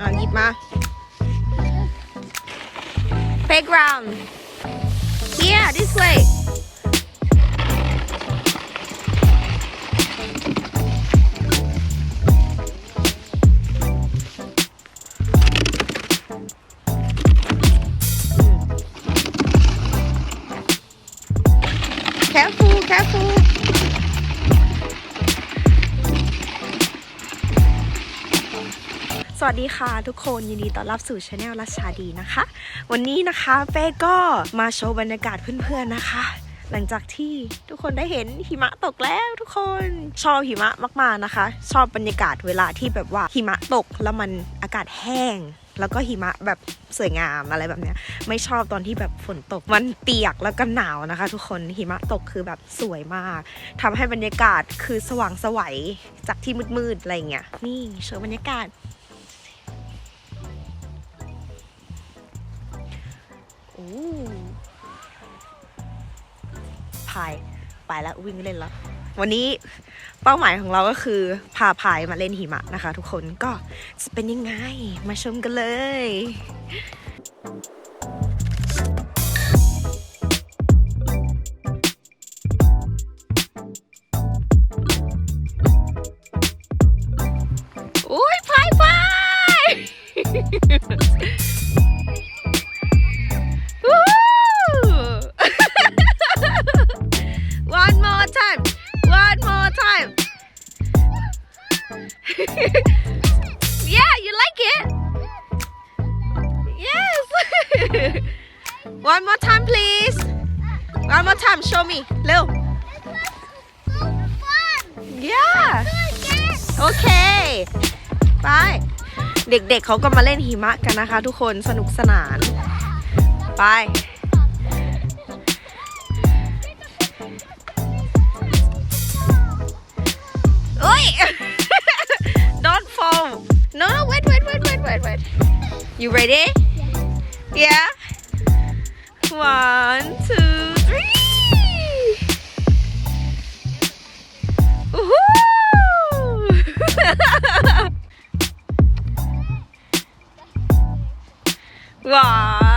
อ่ะหยิบมา playground here this way สวัสดีค่ะทุกคนยินดีต้อนรับสู่ช anel รัชชาดีนะคะ วันนี้นะคะเป้ก็มาโชว์บรรยากาศเพื่อนๆนะคะ หลังจากที่ทุกคนได้เห็นหิมะตกแล้วทุกคนชอบหิมะมากๆนะคะ ชอบบรรยากาศเวลาที่แบบว่าหิมะตกแล้วมันอากาศแห้ง แล้วก็หิมะแบบสวยงามอะไรแบบเนี้ยไม่ชอบตอนที่แบบฝนตกมันเปียกแล้วก็หนาวนะคะ ทุกคนหิมะตกคือแบบสวยมากทำให้บรรยากาศคือสว่างสวัยจากที่มืดๆอะไรเงี้ยนี่โชว์บรรยากาศ พายไปแล้ววิ่งเล่นแล้ว วันนี้เป้าหมายของเราก็คือ พาพายมาเล่นหิมะนะคะ ทุกคนก็จะเป็นยังไงมาชมกันเลย Show me. เร็ว Yeah. โอเคไป เด็กๆเขาก็มาเล่นหิมะกันนะคะ ทุกคนสนุกสนาน ไป โอ้ย don't fall no no wait wait wait wait wait wait you ready yeah one two three Woohoo! One,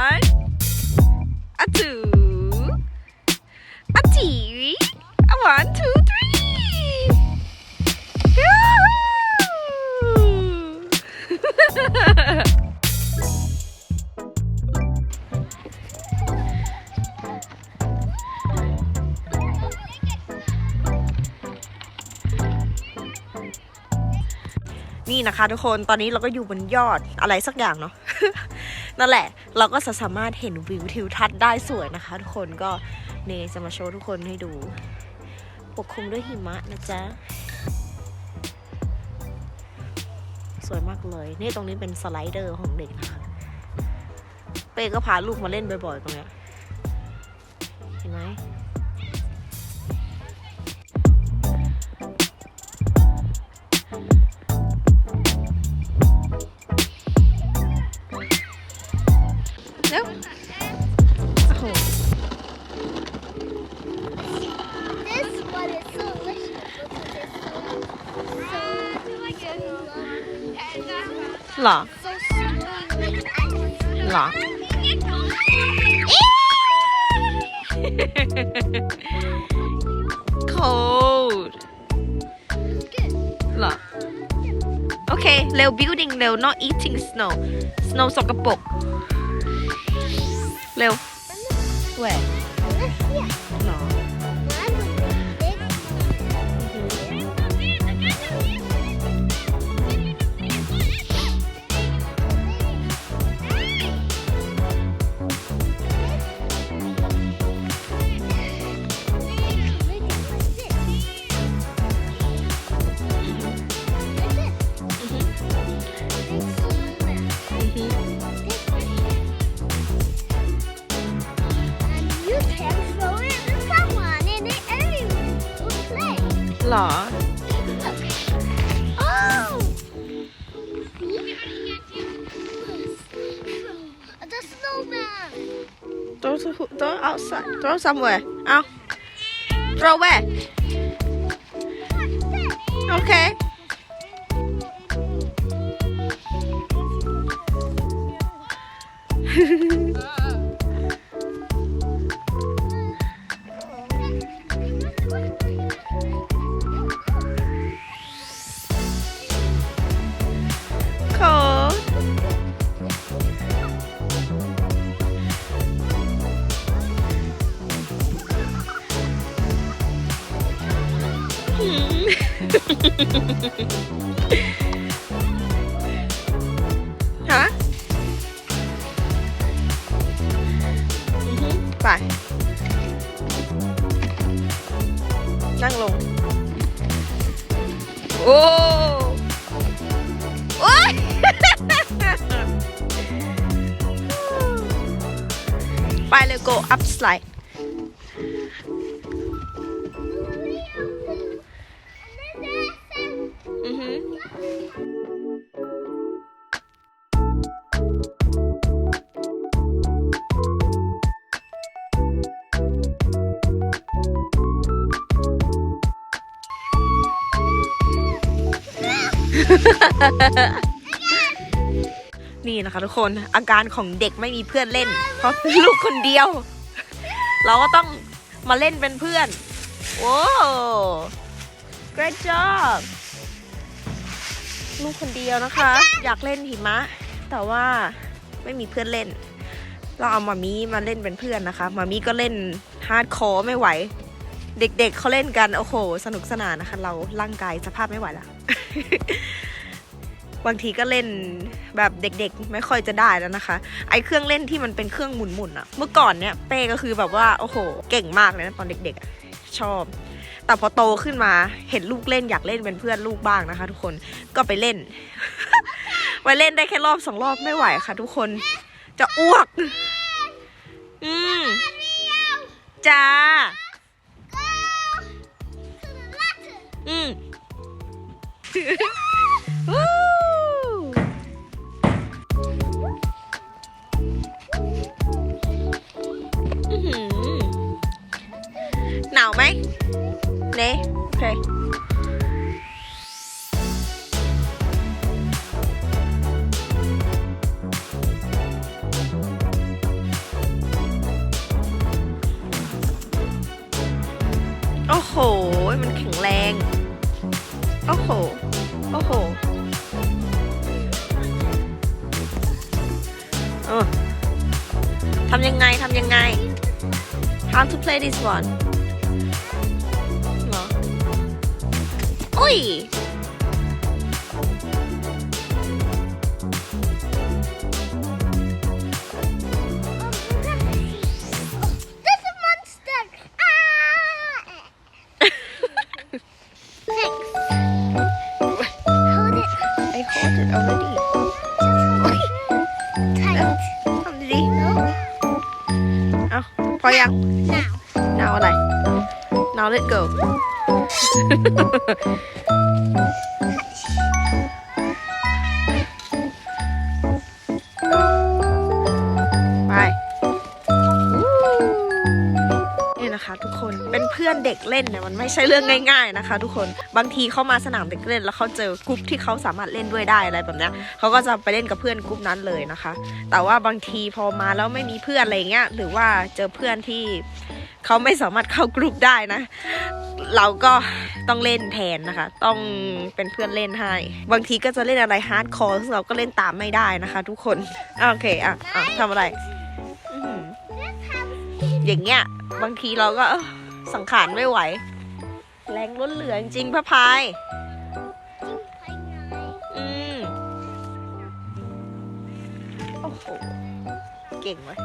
นี่นะคะ ทุกคนตอนนี้เราก็อยู่บนยอดอะไรสักอย่างเนาะนั่นแหละ เราก็จะสามารถเห็นวิวทิวทัศน์ได้สวยนะคะ ทุกคนก็เนจะมาโชว์ทุกคนให้ดู ปกคลุมด้วยหิมะนะจ๊ะสวยมากเลย นี่ตรงนี้เป็นสไลเดอร์ของเด็กนะคะเป้ก็พาลูกมาเล่นบ่อยๆตรงเนี้ยเห็นไหม เหรอโอเคเร็ว building เร็ว not eating snow snow สกปรกเร็ว where เหรอ Oh! The snowman. throw to who- throw outside throw somewhere เอา throw where okay ฮะอือฮึไป นั่งลง โอ้โอ๊ยไปเลย go up slide นี่นะคะทุกคนอาการของเด็กไม่มีเพื่อนเล่น เพราะลูกคนเดียว เราก็ต้องมาเล่นเป็นเพื่อนโอ้ great job ลูกคนเดียวนะคะ อยากเล่นหิมะ แต่ว่าไม่มีเพื่อนเล่น เราเอามามีมาเล่นเป็นเพื่อนนะคะมามีก็เล่นฮาร์ดคอร์ไม่ไหว เด็กๆเเขาเล่นกัน โอ้โห สนุกสนานนะคะ เราร่างกายสภาพไม่ไหวล้ว บางทีก็เล่นแบบเด็กๆ ไม่ค่อยจะได้แล้วนะคะ ไอ้เครื่องเล่นที่มันเป็นเครื่องหมุนๆอะเมื่อก่อนเนี่ยเป้ก็คือแบบว่าโอ้โห เก่งมากเลยนะตอนเด็กๆอะชอบ แต่พอโตขึ้นมาเห็นลูกเล่นอยากเล่นเป็นเพื่อนลูกบ้างนะคะ ทุกคนก็ไปเล่นไปเล่นได้แค่รอบสองรอบไม่ไหวค่ะ ทุกคนจะอ้วก อืมจ้าอืมวู้าวไหมเน่โอเคโอ้โห มันแข็งแรง โอ้โห โอ้โหเออทำยังไง ทำยังไง How to play this one อยัง Now. นาวอะไร now let go ไป นี่นะคะทุกคน เป็นเพื่อนเด็กเล่นเนี่ยมันไม่ใช่เรื่องง่ายๆนะคะ ทุกคน บางทีเข้ามาสนามเด็กเล่น แล้วเขาเจอกลุ่มที่เขาสามารถเล่นด้วยได้อะไรแบบเนี้ยเขาก็จะไปเล่นกับเพื่อนกลุ่มนั้นเลยนะคะ แต่ว่าบางทีพอมาแล้วไม่มีเพื่อนอะไรเงี้ย หรือว่าเจอเพื่อนที่ เขาไม่สามารถเข้ากลุ่มได้นะ เราก็ต้องเล่นแทนนะคะ ต้องเป็นเพื่อนเล่นให้ บางทีก็จะเล่นอะไรฮาร์ดคอร์ซึ่งเราก็เล่นตามไม่ได้นะคะ ทุกคน โอเค อะอะทำอะไร อย่างเงี้ย บางทีเราก็สังขารไม่ไหว แรงล้นเหลือจริงพระพายอืมโอ้โห เก่งเว้ย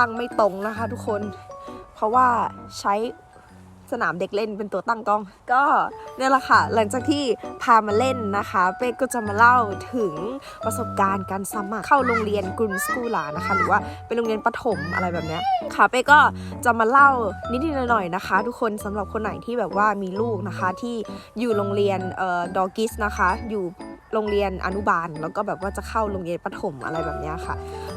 ตั้งไม่ตรงนะคะ ทุกคน เพราะว่าใช้สนามเด็กเล่นเป็นตัวตั้งกล้อง ก็เนี่ยแหละค่ะ หลังจากที่พามาเล่นนะคะ เป้ก็จะมาเล่าถึงประสบการณ์การสมัครเข้าโรงเรียนกรุนสกูลานะคะ หรือว่าเป็นโรงเรียนประถมอะไรแบบเนี้ยค่ะ เป้ก็จะมาเล่านิดๆหน่อยๆนะคะ ทุกคนสำหรับคนไหนที่แบบว่ามีลูกนะคะที่อยู่โรงเรียนเอ่อดอกิสนะคะ อยู่ โรงเรียนอนุบาล แล้วก็แบบว่าจะเข้าโรงเรียนประถมอะไรแบบนี้ค่ะ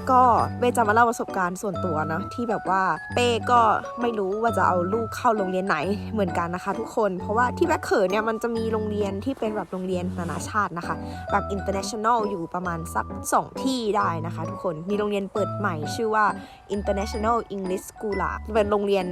ก็เป้จะมาเล่าประสบการณ์ส่วนตัวเนอะที่แบบว่าเป้ก็ไม่รู้ว่าจะเอาลูกเข้าโรงเรียนไหนเหมือนกันนะคะ ทุกคน เพราะว่าที่แบ็คเขิร์เนี่ยมันจะมีโรงเรียนที่เป็นแบบโรงเรียนนานาชาตินะคะ แบบ international อยู่ประมาณสักสองที่ได้นะคะ ทุกคนมีโรงเรียนเปิดใหม่ชื่อว่า international english school เป็นโรงเรียน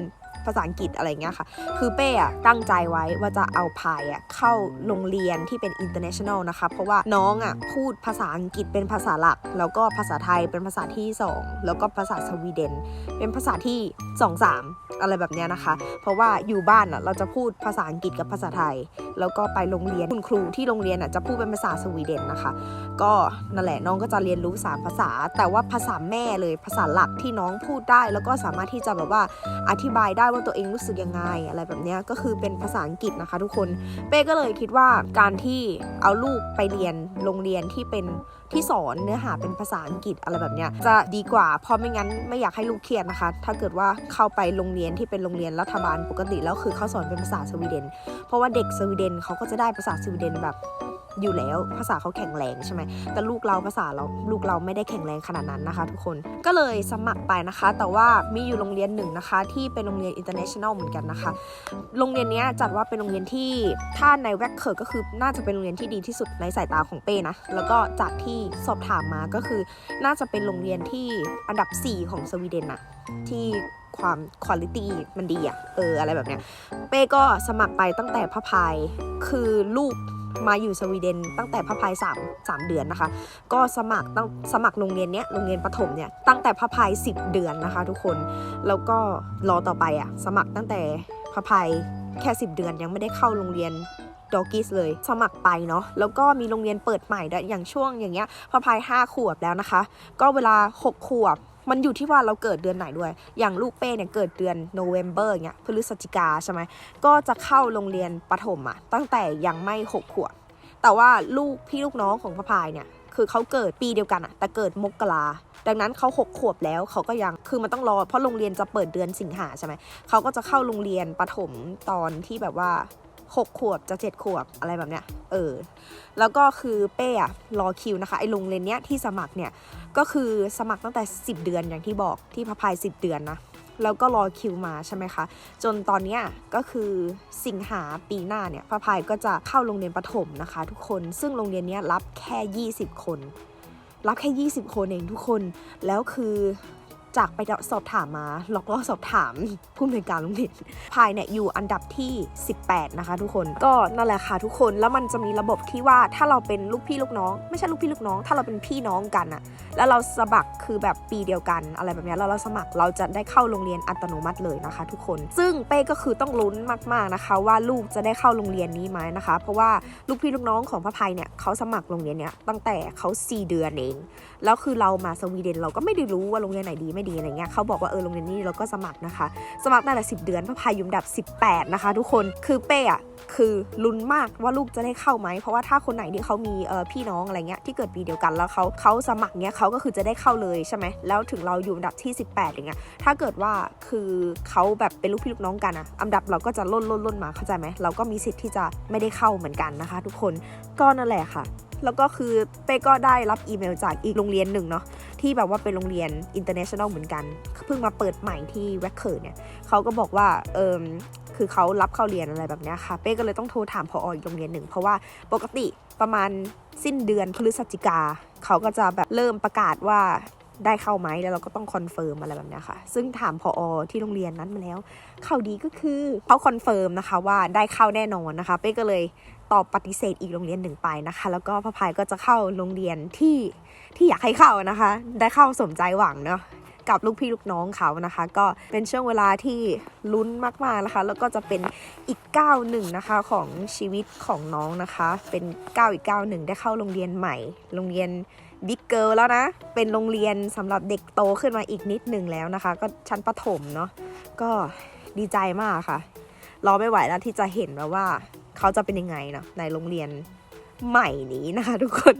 ภาษาอังกฤษอะไรเงี้ยค่ะ คือเป้อะตั้งใจไว้ว่าจะเอาพายอะเข้าโรงเรียนที่เป็น international นะคะ เพราะว่าน้องอะพูดภาษาอังกฤษเป็นภาษาหลัก แล้วก็ภาษาไทยเป็นภาษาที่ 2 แล้วก็ภาษาสวีเดน เป็นภาษาที่ 2 3 อะไรแบบเนี้ยนะคะ เพราะว่าอยู่บ้านอะเราจะพูดภาษาอังกฤษกับภาษาไทย แล้วก็ไปโรงเรียนคุณครูที่โรงเรียนอะจะพูดเป็นภาษาสวีเดนนะคะ ก็นั่นแหละน้องก็จะเรียนรู้สามภาษา แต่ว่าภาษาแม่เลยภาษาหลักที่น้องพูดได้ แล้วก็สามารถที่จะแบบว่าอธิบายได้ว่าตัวเองรู้สึกยังไงอะไรแบบนี้ก็คือเป็นภาษาอังกฤษนะคะ ทุกคนเป้ก็เลยคิดว่าการที่เอาลูกไปเรียนโรงเรียนที่เป็นที่สอนเนื้อหาเป็นภาษาอังกฤษอะไรแบบนี้จะดีกว่าเพราะไม่งั้นไม่อยากให้ลูกเครียดนะคะ ถ้าเกิดว่าเข้าไปโรงเรียนที่เป็นโรงเรียนรัฐบาลปกติแล้วคือเขาสอนเป็นภาษาสวีเดน เพราะว่าเด็กสวีเดนเขาก็จะได้ภาษาสวีเดนแบบ อยู่แล้วภาษาเขาแข็งแรงใช่ไหมแต่ลูกเราภาษาเราลูกเราไม่ได้แข็งแรงขนาดนั้นนะคะ ทุกคนก็เลยสมัครไปนะคะ แต่ว่ามีอยู่โรงเรียนหนึ่งนะคะ ที่เป็นโรงเรียน international เหมือนกันนะคะ โรงเรียนนี้จัดว่าเป็นโรงเรียนที่ถ้าในแวกเคิร์ก็คือน่าจะเป็นโรงเรียนที่ดีที่สุดในสายตาของเป้นะแล้วก็จากที่สอบถามมาก็คือ น่าจะเป็นโรงเรียนที่อันดับ 4 ของสวีเดนอะที่ความคุณภาพมันดีอะเอออะไรแบบเนี้ยเป้ก็สมัครไปตั้งแต่พระพายคือลูก มาอยู่สวีเดนตั้งแต่พระพาย3 3เดือนนะคะ ก็สมัครตั้งสมัครโรงเรียนเนี้ยโรงเรียนประถมเนี่ยตั้งแต่พระพาย10เดือนนะคะทุกคนแล้วก็รอต่อไปอะสมัครตั้งแต่พระพายแค่10เดือนยังไม่ได้เข้าโรงเรียนดอกิสเลยสมัครไปเนาะแล้วก็มีโรงเรียนเปิดใหม่ด้วยอย่างช่วงอย่างเงี้ยพระพาย5ขวบแล้วนะคะ ก็เวลา 6 ขวบ มันอยู่ที่ว่าเราเกิดเดือนไหนด้วย อย่างลูกเป้เนี่ยเกิดเดือนโนเวม ber เงี้ยพฤศจิกาใช่ไหมก็จะเข้าโรงเรียนประถมอะตั้งแต่ยังไม่6ขวบแต่ว่าลูกพี่ลูกน้องของพระพายเนี่ยคือเขาเกิดปีเดียวกันอะแต่เกิดมกราดังนั้นเขาหกขวบแล้วเขาก็ยังคือมันต้องรอเพราะโรงเรียนจะเปิดเดือนสิงหาใช่ไหมเขาก็จะเข้าโรงเรียนประถมตอนที่แบบว่า หกขวบจะเจ็ดขวบอะไรแบบเนี้ยเออแล้วก็คือเป้อะรอคิวนะคะไอ้โรงเรนเนี้ยที่สมัครเนี่ยก็คือสมัครตั้งแต่ 10 เดือนอย่างที่บอกที่พระพาย 10 เดือนนะแล้วก็รอคิวมาใช่ไหมคะ จนตอนเนี้ยก็คือสิงหาปีหน้าเนี่ยพระพายก็จะเข้าโรงเรียนประถมนะคะ ทุกคน ซึ่งโรงเรียนเนี้ยรับแค่ 20 คน รับแค่ 20 คนเองทุกคน แล้วคือ จากไปสอบถามมาหลอกล่อสอบถามผู้อำนวยการโรงเรียนพายเนี่ยอยู่อันดับที่ 18 นะคะ ทุกคนก็นั่นแหละค่ะทุกคนแล้วมันจะมีระบบที่ว่าถ้าเราเป็นลูกพี่ลูกน้อง ไม่ใช่ลูกพี่ลูกน้อง ถ้าเราเป็นพี่น้องกันอะแล้วเราสมัครคือแบบปีเดียวกันอะไรแบบนี้แล้วเราสมัครเราจะได้เข้าโรงเรียนอัตโนมัติเลยนะคะ ทุกคน ซึ่งเป้ก็คือต้องลุ้นมากๆนะคะ ว่าลูกจะได้เข้าโรงเรียนนี้ไหมนะคะ เพราะว่าลูกพี่ลูกน้องของพระภัยเนี่ยเขาสมัครโรงเรียนเนี้ยตั้งแต่เขา4เดือนเองแล้วคือเรามาสวีเดนเราก็ไม่ได้รู้ว่าโรงเรียนไหนดีไม่ดีอะไรเงี้ยเขาบอกว่าเออโรงเรียนนี้เราก็สมัครนะคะ สมัครตั้งแต่10 เดือนพระพายอยุมดับ 18 นะคะ ทุกคนคือเป้อะคือลุ้นมากว่าลูกจะได้เข้าไหม เพราะว่าถ้าคนไหนที่เขามีเออพี่น้องอะไรเงี้ยที่เกิดปีเดียวกันแล้วเขาเขาสมัครเงี้ยเขาก็คือจะได้เข้าเลยใช่ไหมแล้วถึงเราอยู่อันดับที่ 18อย่างเงี้ยถ้าเกิดว่าคือเขาแบบเป็นลูกพี่ลูกน้องกันอะอันดับเราก็จะล่นล่นล่นมาเข้าใจไหมเราก็มีสิทธิ์ที่จะไม่ได้เข้าเหมือนกันนะคะ ทุกคนก็นั่นแหละค่ะ แล้วก็คือเป้ก็ได้รับอีเมลจากอีกโรงเรียนหนึ่งเนาะที่แบบว่าเป็นโรงเรียนอินเตอร์เนชั่นแนลเหมือนกัน เพิ่งมาเปิดใหม่ที่แวคเคอร์เนี่ยเขาก็บอกว่าเออคือเขารับเข้าเรียนอะไรแบบนี้ค่ะ เป้ก็เลยต้องโทรถามพออีกโรงเรียนหนึ่ง เพราะว่าปกติประมาณสิ้นเดือนพฤศจิกาเขาก็จะแบบเริ่มประกาศว่า ได้เข้าไหมแล้วเราก็ต้องคอนเฟิร์มอะไรแบบนี้ค่ะ ซึ่งถามพอที่โรงเรียนนั้นมาแล้วข่าวดีก็คือเขาคอนเฟิร์มนะคะว่าได้เข้าแน่นอนนะคะเป้ก็เลยตอบปฏิเสธอีกโรงเรียนหนึ่งไปนะคะ แล้วก็พระพายก็จะเข้าโรงเรียนที่ที่อยากให้เข้านะคะ ได้เข้าสมใจหวังเนาะกับลูกพี่ลูกน้องเขานะคะ ก็เป็นช่วงเวลาที่ลุ้นมากๆนะคะ แล้วก็จะเป็นอีกก้าวหนึ่งนะคะของชีวิตของน้องนะคะ เป็นก้าวอีกก้าวหนึ่งได้เข้าโรงเรียนใหม่ โรงเรียน บิ๊กเกิลแล้วนะ เป็นโรงเรียนสำหรับเด็กโตขึ้นมาอีกนิดหนึ่งแล้วนะคะ ก็ชั้นประถมเนาะก็ดีใจมากค่ะ รอไม่ไหวแล้วที่จะเห็นแบบว่า เขาจะเป็นยังไงเนาะในโรงเรียนใหม่นี้นะคะทุกคน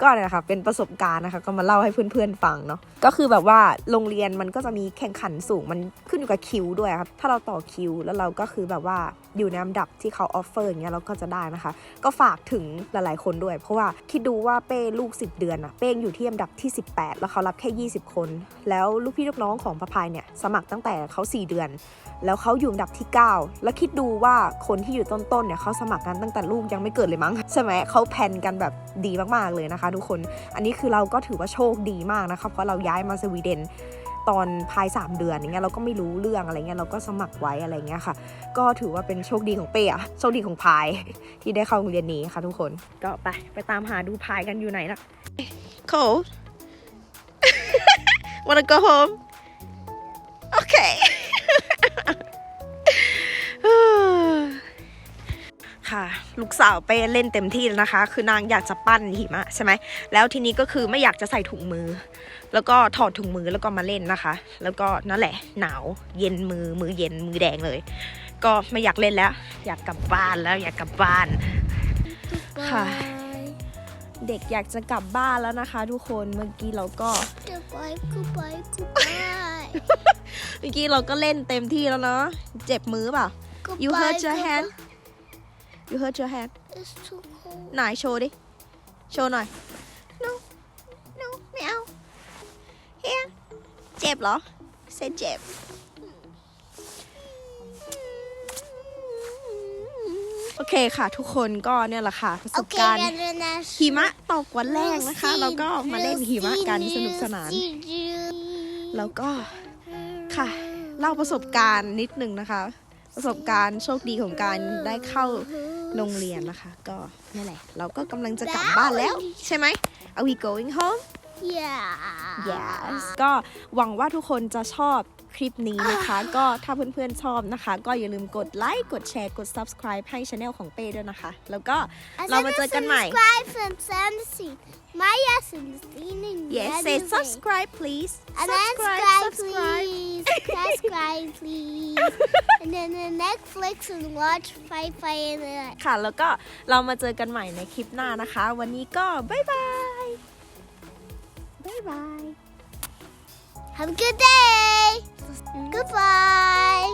ก็เนี่ยนะคะเป็นประสบการณ์นะคะ ก็มาเล่าให้เพื่อนๆฟังเนาะก็คือแบบว่าโรงเรียนมันก็จะมีแข่งขันสูงมันขึ้นอยู่กับคิวด้วยครับถ้าเราต่อคิวแล้วเราก็คือแบบว่า อยู่ในลำดับที่เขาออฟเฟอร์อย่างเงี้ยเราก็จะได้นะคะ ก็ฝากถึงหลายๆคนด้วย เพราะว่าคิดดูว่าเป้ลูก 10 เดือนอะเป้งอยู่ที่อันดับที่ 18 แล้วเขารับแค่ 20 คน แล้วลูกพี่ลูกน้องของพระพายเนี่ยสมัครตั้งแต่เขา 4 เดือน แล้วเขาอยู่อันดับที่ 9 แล้วคิดดูว่าคนที่อยู่ต้นๆเนี่ยเขาสมัครกันตั้งแต่ลูกยังไม่เกิดเลยมั้งใช่ไหมเขาแพนกันแบบดีมากๆเลยนะคะ ทุกคนอันนี้คือเราก็ถือว่าโชคดีมากนะคะเพราะเราย้ายมาสวีเดน ตอนภาย 3 เดือนอย่างเงี้ยเราก็ไม่รู้เรื่องอะไรเงี้ยเราก็สมัครไว้อะไรเงี้ยค่ะ ก็ถือว่าเป็นโชคดีของเป้อะโชคดีของพายที่ได้เข้าโรงเรียนนี้ค่ะทุกคนก็ไปไปตามหาดูพายกันอยู่ไหนล่ะ Cold Wanna go home Okay ค่ะลูกสาวไปเล่นเต็มที่แล้วนะคะ คือนางอยากจะปั้นหิมะใช่ไหมแล้วทีนี้ก็คือไม่อยากจะใส่ถุงมือ แล้วก็ถอดถุงมือแล้วก็มาเล่นนะคะ แล้วก็นั่นแหละหนาวเย็นมือมือเย็นมือแดงเลย ก็ไม่อยากเล่นแล้ว อยากกลับบ้านแล้วอยากกลับบ้านค่ะ เด็กอยากจะกลับบ้านแล้วนะคะ ทุกคนเมื่อกี้เราก็ Goodbye, goodbye, goodbye. เมื่อกี้เราก็เล่นเต็มที่แล้วเนาะเจ็บมือเปล่า You hurt your hand You hurt your hand ไหนโชว์ดิ โชว์หน่อย here เจ็บเหรอเซเจ็บ โอเคค่ะทุกคนก็เนี่ยแหละค่ะประสบ Okay, การณ์ International. หิมะตกวันแรกนะคะ แล้วก็มาเล่นหิมะกันสนุกสนาน แล้วก็ค่ะเล่าประสบการณ์นิดนึงนะคะ ประสบการณ์โชคดีของการได้เข้าโรงเรียนนะคะ ก็นี่แหละ เราก็กำลังจะกลับบ้านแล้ว ใช่ไหม Are we going home Yeah. yes ก็หวังว่าทุกคนจะชอบคลิปนี้นะคะ ก็ถ้าเพื่อนๆชอบนะคะ ก็อย่าลืมกดไลค์ กดแชร์ กด subscribe ให้ช anel ของเป้ด้วยนะคะ แล้วก็เรามาเจอกันใหม่ Subscribe from Sandy. Maya Sandy. yes say subscribe please And then subscribe, please. subscribe, please. and then the Netflix and watch Five Five and then ค่ะ แล้วก็เรามาเจอกันใหม่ในคลิปหน้านะคะ วันนี้ก็บ๊ายบาย บ๊ายบาย have a good day. Goodbye.